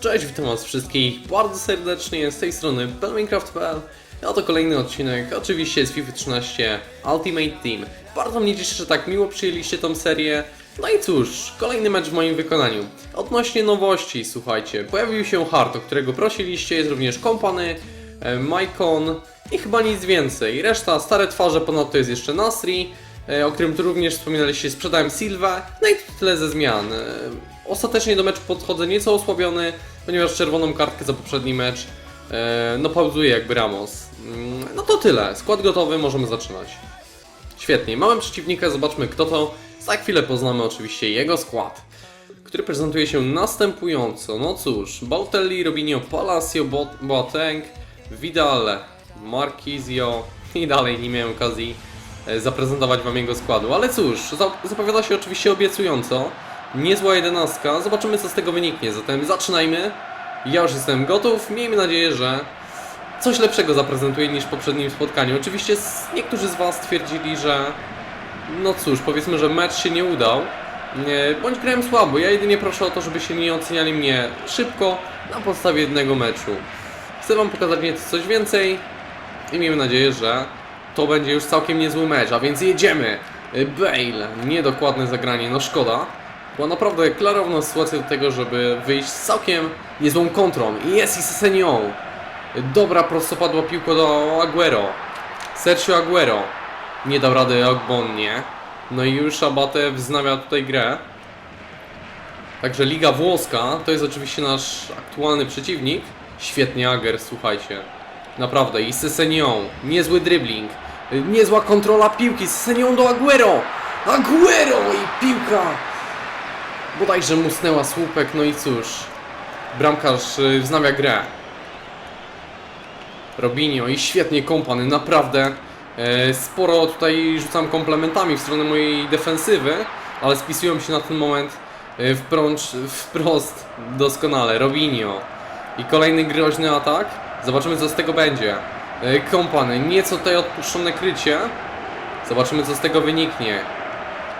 Cześć, witam was wszystkich bardzo serdecznie z tej strony Minecraft.pl a to kolejny odcinek, oczywiście z FIFA 13 Ultimate Team. Bardzo mnie cieszy, że tak miło przyjęliście tą serię. No i cóż, kolejny mecz w moim wykonaniu. Odnośnie nowości, słuchajcie, pojawił się Hart, o którego prosiliście, jest również Kompany, e, Maicon i chyba nic więcej. Reszta stare twarze, ponadto jest jeszcze Nasri, e, o którym tu również wspominaliście, sprzedałem Silva, no i to tyle ze zmian. Ostatecznie do meczu podchodzę nieco osłabiony, ponieważ czerwoną kartkę za poprzedni mecz e, no pauzuje jakby Ramos. Mm, No to tyle, skład gotowy, możemy zaczynać. Świetnie, mamy przeciwnika, zobaczmy kto to. Za chwilę poznamy oczywiście jego skład, który prezentuje się następująco. No cóż, Balotelli, Robinho, Palacio, Bo- Boateng, Vidal, Marquisio i dalej nie miałem okazji e, zaprezentować Wam jego składu. Ale cóż, za- zapowiada się oczywiście obiecująco. Niezła jedenastka, zobaczymy co z tego wyniknie. Zatem zaczynajmy. Ja już jestem gotów, miejmy nadzieję, że coś lepszego zaprezentuję niż w poprzednim spotkaniu. Oczywiście niektórzy z Was twierdzili, że no cóż, powiedzmy, że mecz się nie udał. Bądź grałem słabo. Ja jedynie proszę o to, żebyście nie oceniali mnie szybko na podstawie jednego meczu. Chcę Wam pokazać nieco coś więcej i miejmy nadzieję, że to będzie już całkiem niezły mecz, a więc jedziemy. Bale, niedokładne zagranie, no szkoda. Była naprawdę klarowna sytuacja do tego, żeby wyjść z całkiem niezłą kontrą. I jest i Sesenią. Dobra prostopadła piłka do Aguero. Sergio Aguero. Nie dał rady Ogbonnie. No i już Abate wznawia tutaj grę. Także Liga Włoska to jest oczywiście nasz aktualny przeciwnik. Świetnie Ager, słuchajcie. Naprawdę. I Sesenią. Niezły dribbling. Niezła kontrola piłki. Sesenią do Aguero. Aguero i piłka. Bodajże musnęła słupek. No i cóż. Bramkarz y, wznawia grę. Robinho i świetnie kompany, naprawdę e, sporo tutaj rzucam komplementami w stronę mojej defensywy, ale spisują się na ten moment e, wprącz, wprost doskonale. Robinho i kolejny groźny atak. Zobaczymy co z tego będzie. E, kompany, nieco tutaj odpuszczone krycie. Zobaczymy co z tego wyniknie.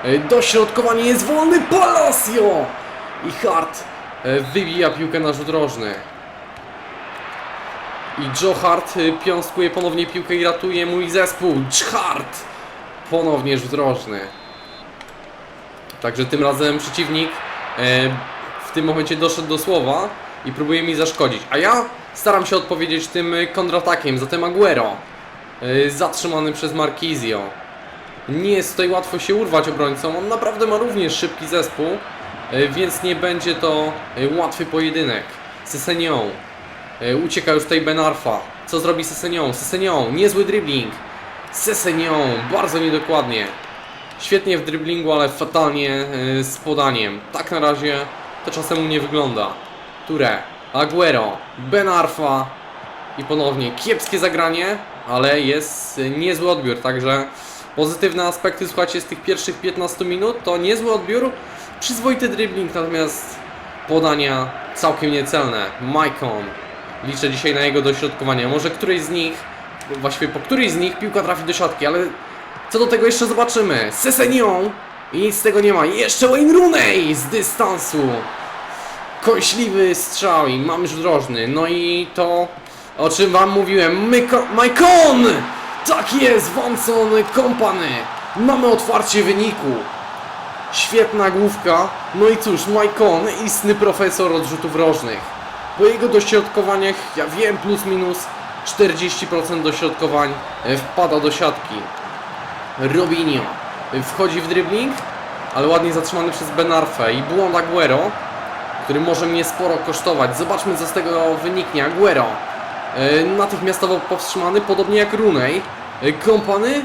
E, Dośrodkowanie jest wolny Palacio! I Hart e, wybija piłkę na rzut rożny. I Joe Hart y, piąskuje ponownie piłkę i ratuje mój zespół. Hart! Ponownie rzut rożny. Także tym razem przeciwnik e, w tym momencie doszedł do słowa i próbuje mi zaszkodzić. A ja staram się odpowiedzieć tym kontratakiem. Zatem Aguero. Zatrzymany przez Marquisio. Nie jest tutaj łatwo się urwać obrońcom. On naprawdę ma również szybki zespół, y, więc nie będzie to y, łatwy pojedynek. Sesenią. E, Ucieka już tutaj Ben Arfa. Co zrobi Sesenią? Sesenią, niezły dribbling. Sesenią, bardzo niedokładnie. Świetnie w dribblingu, ale fatalnie e, z podaniem. Tak na razie to czasem nie wygląda. Ture, Aguero, Ben Arfa i ponownie kiepskie zagranie, ale jest e, niezły odbiór, także pozytywne aspekty, słuchajcie, z tych pierwszych 15 minut to niezły odbiór, przyzwoity dribbling, natomiast podania całkiem niecelne. Maicon. Liczę dzisiaj na jego dośrodkowania. Może któryś z nich, właściwie po którejś z nich piłka trafi do siatki, ale co do tego jeszcze zobaczymy. Sesenią i nic z tego nie ma. Jeszcze Wayne Rooney z dystansu. Kośliwy strzał i mamy rzut rożny. No i to, o czym wam mówiłem. Myko- Maicon! Tak jest, Vanson Company. Mamy otwarcie wyniku. Świetna główka. No i cóż, Maicon, istny profesor odrzutów rożnych. Po jego dośrodkowaniach, ja wiem, plus minus 40% dośrodkowań e, wpada do siatki. Robinho e, wchodzi w dribbling, ale ładnie zatrzymany przez Benarfę i błąd Aguero, który może mnie sporo kosztować. Zobaczmy co z tego wyniknie. Aguero e, natychmiastowo powstrzymany, podobnie jak Rooney. E, Kompany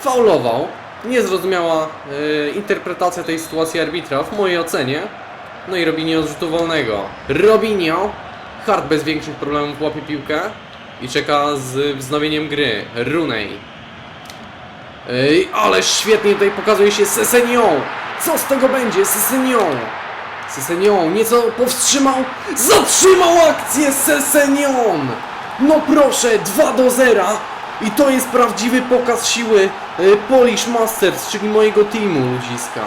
faulował. Niezrozumiała e, interpretacja tej sytuacji arbitra w mojej ocenie. No i Robinho z rzutu wolnego. Robinho, Hart bez większych problemów łapie piłkę i czeka z wznowieniem gry. Rooney. Ej, ale świetnie tutaj pokazuje się Sesenion. Co z tego będzie? Sesenion. Sesenion nieco powstrzymał. Zatrzymał akcję Sesenion. No proszę, 2 do 0. I to jest prawdziwy pokaz siły e, Polish Masters, czyli mojego teamu ludziska.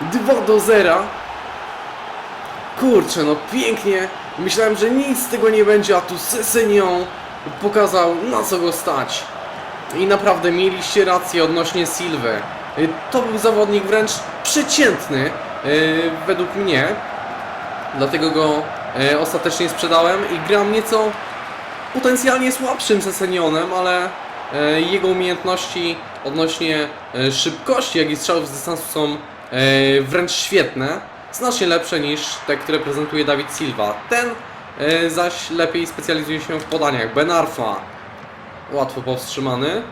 2 do 0. Kurczę, no pięknie Myślałem, że nic z tego nie będzie, a tu Sesenion pokazał na co go stać. I naprawdę mieliście rację odnośnie Silwy. Y, To był zawodnik wręcz przeciętny y, według mnie. Dlatego go y, ostatecznie sprzedałem i gram nieco potencjalnie słabszym Sesenionem, ale jego umiejętności odnośnie e, szybkości, jak i strzałów z dystansu są e, wręcz świetne. Znacznie lepsze niż te, które prezentuje Dawid Silva. Ten e, zaś lepiej specjalizuje się w podaniach. Ben Arfa łatwo powstrzymany.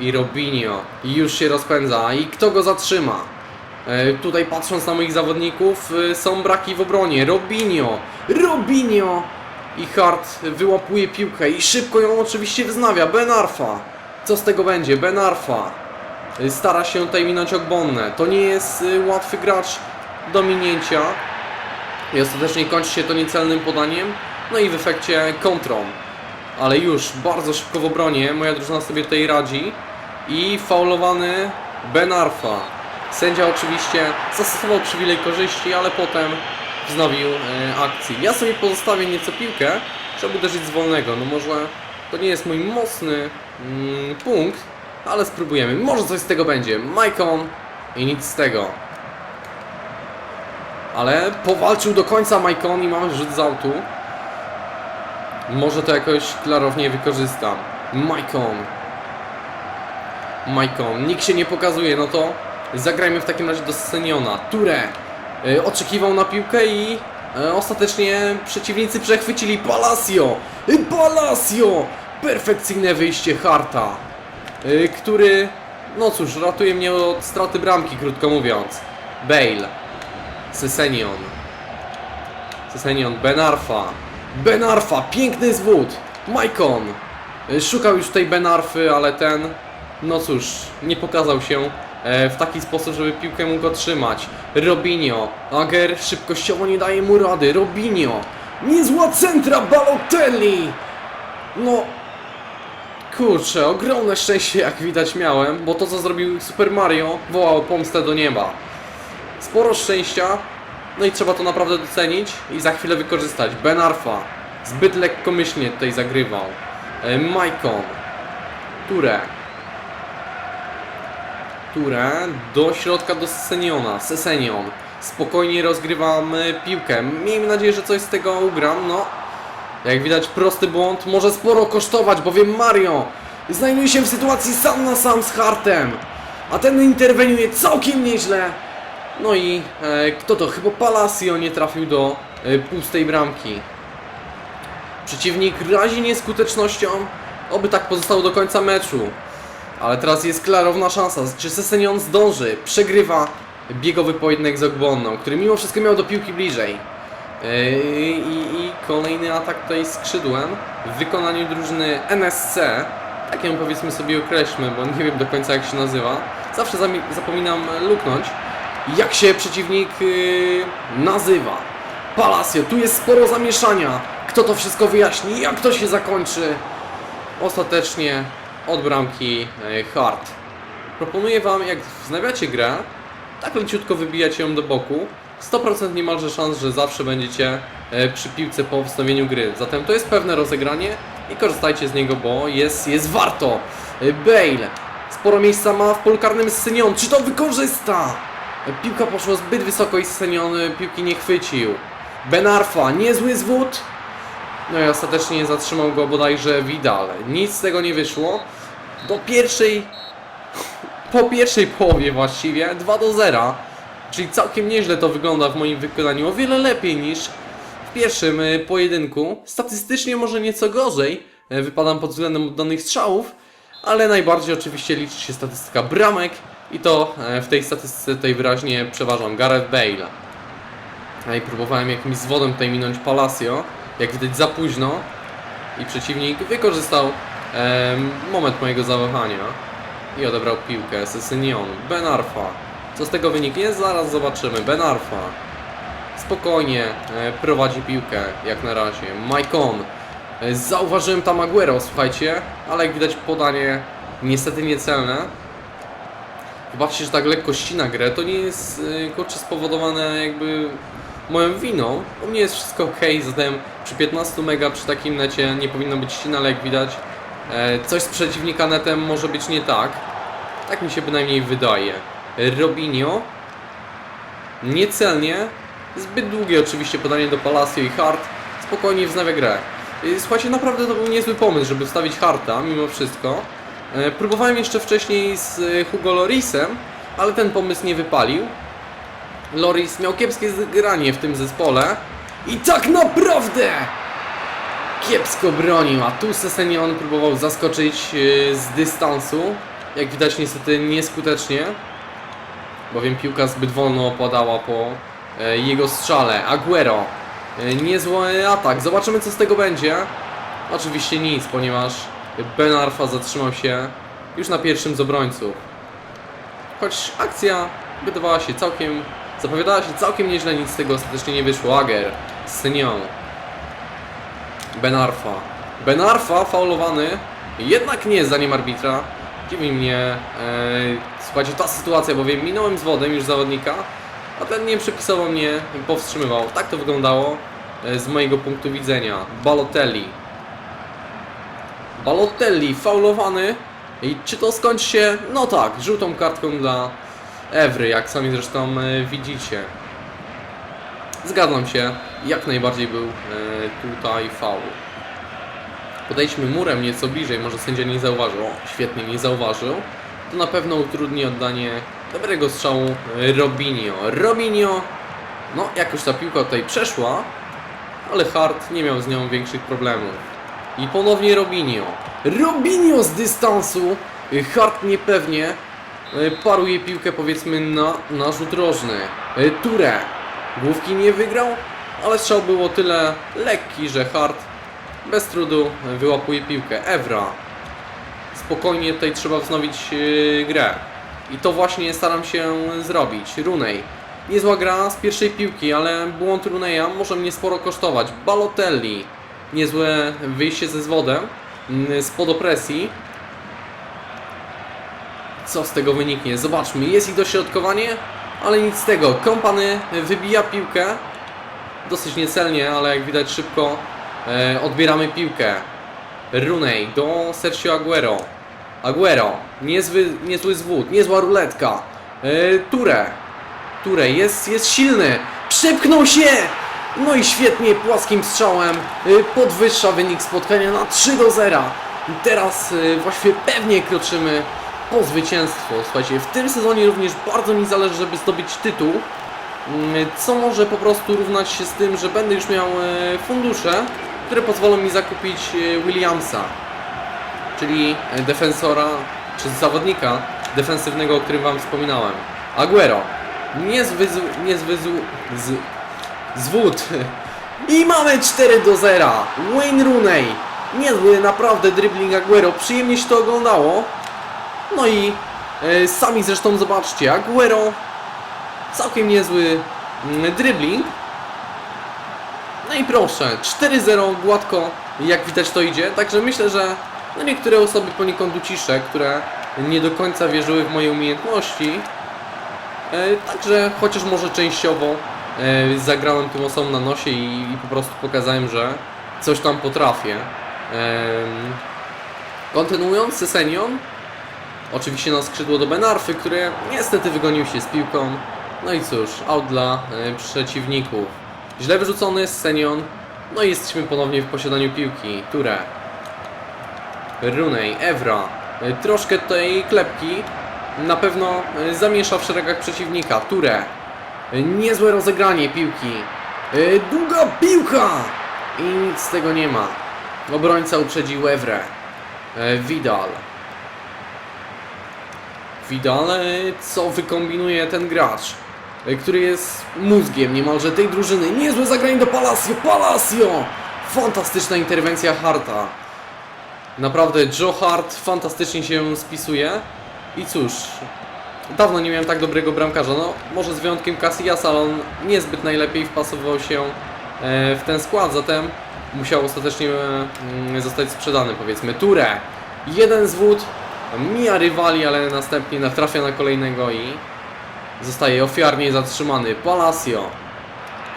I Robinho I już się rozpędza. I kto go zatrzyma? E, Tutaj patrząc na moich zawodników e, są braki w obronie. Robinho, Robinho i Hart wyłapuje piłkę i szybko ją oczywiście wznawia. Ben Arfa. Co z tego będzie? Ben Arfa stara się tutaj minąć Ogbonnę. To nie jest y, łatwy gracz do minięcia. I ostatecznie kończy się to niecelnym podaniem. No i w efekcie kontrą. Ale już bardzo szybko w obronie. Moja drużyna sobie tutaj radzi. I faulowany Ben Arfa. Sędzia oczywiście zastosował przywilej korzyści, ale potem wznowił e, akcji. Ja sobie pozostawię nieco piłkę, żeby uderzyć z wolnego. No może to nie jest mój mocny mm, punkt, ale spróbujemy. Może coś z tego będzie. Maicon i nic z tego. Ale powalczył do końca Maicon i mamy rzut z autu. Może to jakoś klarownie wykorzystam. Maicon. Maicon. Nikt się nie pokazuje, no to zagrajmy w takim razie do Seniona. Ture oczekiwał na piłkę i e, ostatecznie przeciwnicy przechwycili Palacio. E, Palacio! Perfekcyjne wyjście Harta, e, który, no cóż, ratuje mnie od straty bramki, krótko mówiąc. Bale. Sesenion. Sesenion, Benarfa. Benarfa, piękny zwód. Maicon. Y, Szukał już tej Benarfy, ale ten, no cóż, nie pokazał się w taki sposób, żeby piłkę mógł otrzymać. Robinho. Ager szybkościowo nie daje mu rady. Robinho. Niezła centra Balotelli. No, kurczę, ogromne szczęście jak widać miałem, bo to co zrobił Super Mario wołało pomstę do nieba. Sporo szczęścia, no i trzeba to naprawdę docenić i za chwilę wykorzystać. Ben Arfa zbyt lekkomyślnie tutaj zagrywał. E, Maicon. Ture. Ture do środka do Seseniona. Sesenion. Spokojnie rozgrywam piłkę. Miejmy nadzieję, że coś z tego ugram. No, jak widać prosty błąd może sporo kosztować, bowiem Mario znajduje się w sytuacji sam na sam z Hartem. A ten interweniuje całkiem nieźle. No i e, kto to? Chyba Palacio nie trafił do e, pustej bramki. Przeciwnik razi nieskutecznością. Oby tak pozostało do końca meczu. Ale teraz jest klarowna szansa. Czy Sesenion zdąży? Przegrywa biegowy pojedynek z Ogbonną, który mimo wszystko miał do piłki bliżej. Yy, I, I kolejny atak tutaj skrzydłem w wykonaniu drużyny NSC. Tak ją powiedzmy sobie określmy, bo nie wiem do końca jak się nazywa. Zawsze zapominam luknąć. Jak się przeciwnik yy, nazywa? Palacio, tu jest sporo zamieszania. Kto to wszystko wyjaśni? Jak to się zakończy? Ostatecznie od bramki yy, Hart. Proponuję Wam, jak wznawiacie grę, tak leciutko wybijać ją do boku. 100% niemalże szans, że zawsze będziecie e, przy piłce po wznowieniu gry. Zatem to jest pewne rozegranie i korzystajcie z niego, bo jest, jest warto. E, Bale. Sporo miejsca ma w polu karnym Senion. Czy to wykorzysta? E, Piłka poszła zbyt wysoko i Senion e, piłki nie chwycił. Benarfa. Niezły zwód. No i ostatecznie zatrzymał go bodajże Vidal. Nic z tego nie wyszło. Do pierwszej po pierwszej połowie właściwie 2 do 0. Czyli całkiem nieźle to wygląda w moim wykonaniu. O wiele lepiej niż w pierwszym y, pojedynku. Statystycznie może nieco gorzej. y, Wypadam pod względem oddanych strzałów. Ale najbardziej oczywiście liczy się statystyka bramek. I to e, w tej statystyce tutaj wyraźnie przeważam Gareth Bale. A i próbowałem jakimś zwodem tutaj minąć Palacio. Jak widać za późno. I przeciwnik wykorzystał moment mojego zawahania i odebrał piłkę. Sesenion, Ben Arfa. Co z tego wyniknie? Zaraz zobaczymy. Ben Arfa. Spokojnie e, prowadzi piłkę, jak na razie. Maicon. E, zauważyłem tam Aguero, słuchajcie, ale jak widać podanie niestety niecelne. Zobaczcie, że tak lekko ścina grę, to nie jest e, kurczę spowodowane jakby moją winą. U mnie jest wszystko ok, zatem przy 15 mega przy takim necie nie powinno być ścina, ale jak widać coś z przeciwnika netem może być nie tak. Tak mi się bynajmniej wydaje. Robinio niecelnie, zbyt długie oczywiście podanie do Palacio i Hart, spokojnie wznawia grę. Y, Słuchajcie, naprawdę to był niezły pomysł, żeby wstawić Harta mimo wszystko. E, Próbowałem jeszcze wcześniej z e, Hugo Lorisem, ale ten pomysł nie wypalił. Loris miał kiepskie zgranie w tym zespole i tak naprawdę kiepsko bronił, a tu Sesenion próbował zaskoczyć e, z dystansu. Jak widać niestety nieskutecznie, bowiem piłka zbyt wolno opadała po e, jego strzale. Aguero, e, niezły atak, zobaczymy co z tego będzie. Oczywiście nic, ponieważ Ben Arfa zatrzymał się już na pierwszym z obrońców. Choć akcja wydawała się całkiem, zapowiadała się całkiem nieźle, nic z tego ostatecznie nie wyszło. Ager, Senion, Ben Arfa. Ben Arfa faulowany, jednak nie zdaniem arbitra. Dziwi mnie, e, słuchajcie, ta sytuacja, bowiem minąłem z wodem już zawodnika, a ten nie przepisowo mnie powstrzymywał. Tak to wyglądało e, z mojego punktu widzenia. Balotelli. Balotelli faulowany. I czy to skończy się? No tak, żółtą kartką dla Evry, jak sami zresztą e, widzicie. Zgadzam się, jak najbardziej był e, tutaj faul. Podejdźmy murem nieco bliżej, może sędzia nie zauważył. O, świetnie, nie zauważył. To na pewno utrudni oddanie dobrego strzału e, Robinho. Robinho, no jakoś ta piłka tutaj przeszła, ale Hart nie miał z nią większych problemów. I ponownie Robinho. Robinho z dystansu. Y, Hart niepewnie paruje piłkę powiedzmy na, na rzut rożny. Ture. Główki nie wygrał, ale strzał był o tyle lekki, że Hart bez trudu wyłapuje piłkę. Evra. Spokojnie tutaj trzeba wznowić y, grę. I to właśnie staram się zrobić. Runej. Niezła gra z pierwszej piłki, ale błąd Runeja może mnie sporo kosztować. Balotelli. Niezłe wyjście ze zwodem mm, spod opresji. Co z tego wyniknie? Zobaczmy, jest ich dośrodkowanie, ale nic z tego. Kompany wybija piłkę. Dosyć niecelnie, ale jak widać szybko e, odbieramy piłkę. Runej do Sergio Aguero. Aguero, niezły, niezły zwód, niezła ruletka. E, Ture. Ture jest, jest silny. Przepchnął się! No i świetnie, płaskim strzałem y, podwyższa wynik spotkania na 3 do 0. I Teraz y, właściwie pewnie kroczymy po zwycięstwo. Słuchajcie, w tym sezonie również bardzo mi zależy, żeby zdobyć tytuł. Mm, Co może po prostu równać się z tym, że będę już miał y, fundusze, które pozwolą mi zakupić y, Williamsa, czyli y, defensora, czy zawodnika defensywnego, o którym Wam wspominałem. Aguero. Niezły, z- niezły z, z, zwód. I mamy 4 do 0. Wayne Rooney. Niezły naprawdę dribbling Aguero. Przyjemnie się to oglądało. No i e, sami zresztą zobaczcie. Aguero. Całkiem niezły mm, dribbling. No i proszę, 4-0 gładko, jak widać to idzie. Także myślę, że no niektóre osoby poniekąd uciszę, które nie do końca wierzyły w moje umiejętności. E, Także chociaż może częściowo e, zagrałem tym osobom na nosie i, po prostu pokazałem, że coś tam potrafię. Kontynuując, Sesenion oczywiście na skrzydło do Benarfy, który niestety wygonił się z piłką. No i cóż, out dla e, przeciwników. Źle wyrzucony Senion. No i jesteśmy ponownie w posiadaniu piłki. Ture. Runej, Evra. E, Troszkę tej klepki na pewno e, zamiesza w szeregach przeciwnika. Ture. Niezłe rozegranie piłki. Długa piłka! I nic z tego nie ma. Obrońca uprzedził Evrę. E, Vidal. Vidal, co wykombinuje ten gracz, który jest mózgiem niemalże tej drużyny. Niezłe zagranie do Palacio. Palacio! Fantastyczna interwencja Harta. Naprawdę Joe Hart fantastycznie się spisuje. I cóż, dawno nie miałem tak dobrego bramkarza. No, może z wyjątkiem Casillasa, ale on niezbyt najlepiej wpasował się e, w ten skład, zatem musiał ostatecznie e, zostać sprzedany, powiedzmy. Ture, jeden zwód, mija rywali, ale następnie natrafia na kolejnego i zostaje ofiarnie zatrzymany. Palacio,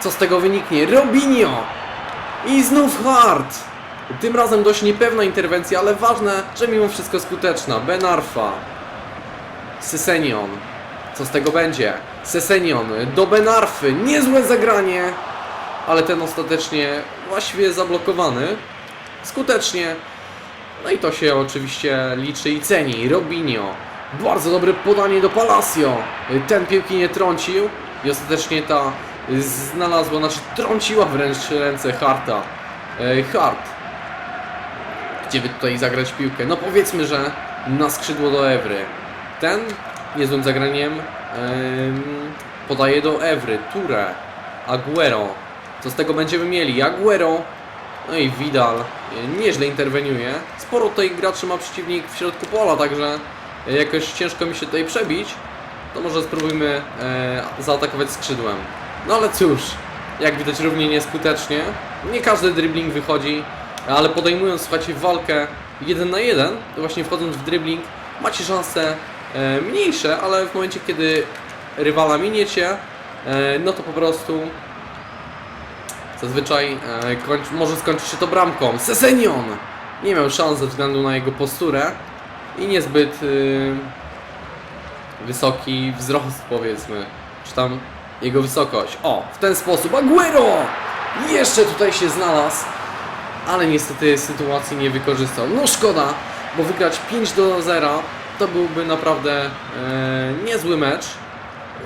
Co z tego wyniknie? Robinho! I znów Hart! Tym razem dość niepewna interwencja, ale ważne, że mimo wszystko skuteczna. Ben Arfa. Sesenion. Co z tego będzie? Sesenion do Benarfy. Niezłe zagranie. Ale ten ostatecznie właściwie zablokowany. Skutecznie. No i to się oczywiście liczy i ceni. Robinho. Bardzo dobre podanie do Palacio. Ten piłki nie trącił. I ostatecznie ta znalazła, znaczy trąciła wręcz ręce Harta. E, Hart. Gdzie by tutaj zagrać piłkę? No powiedzmy, że na skrzydło do Evry. Ten niezłym zagraniem em, podaje do Evry. Ture. Aguero. Co z tego będziemy mieli? Aguero. No i Vidal. e, Nieźle interweniuje. Sporo tutaj graczy ma przeciwnik w środku pola, także jakoś ciężko mi się tutaj przebić. To może spróbujmy e, zaatakować skrzydłem. No ale cóż, jak widać równie nieskutecznie. Nie każdy dribbling wychodzi, ale podejmując, słuchajcie, walkę jeden na jeden, właśnie wchodząc w dribbling, macie szanse e, mniejsze, ale w momencie, kiedy rywala miniecie, e, no to po prostu zazwyczaj e, może skończyć się to bramką. Sesenion! Nie miał szans ze względu na jego posturę i niezbyt y, wysoki wzrost, powiedzmy, czy tam jego wysokość. O, w ten sposób Aguero! Jeszcze tutaj się znalazł, ale niestety sytuacji nie wykorzystał. No szkoda, bo wygrać 5 do 0 to byłby naprawdę e, niezły mecz.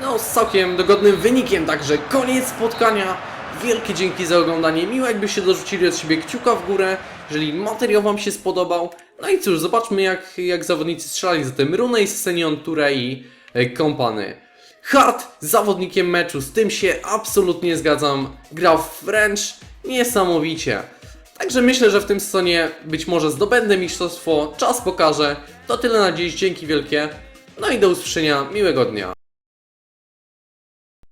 No, z całkiem dogodnym wynikiem, także koniec spotkania. Wielkie dzięki za oglądanie. Miło jakbyście dorzucili od siebie kciuka w górę, jeżeli materiał Wam się spodobał. No i cóż, zobaczmy jak, jak zawodnicy strzelali. Zatem Runej, Senion, Ture i e, Kompany. Hart zawodnikiem meczu, z tym się absolutnie zgadzam. Grał wręcz niesamowicie. Także myślę, że w tym sezonie być może zdobędę mistrzostwo. Czas pokaże. To tyle na dziś, dzięki wielkie. No i do usłyszenia, miłego dnia.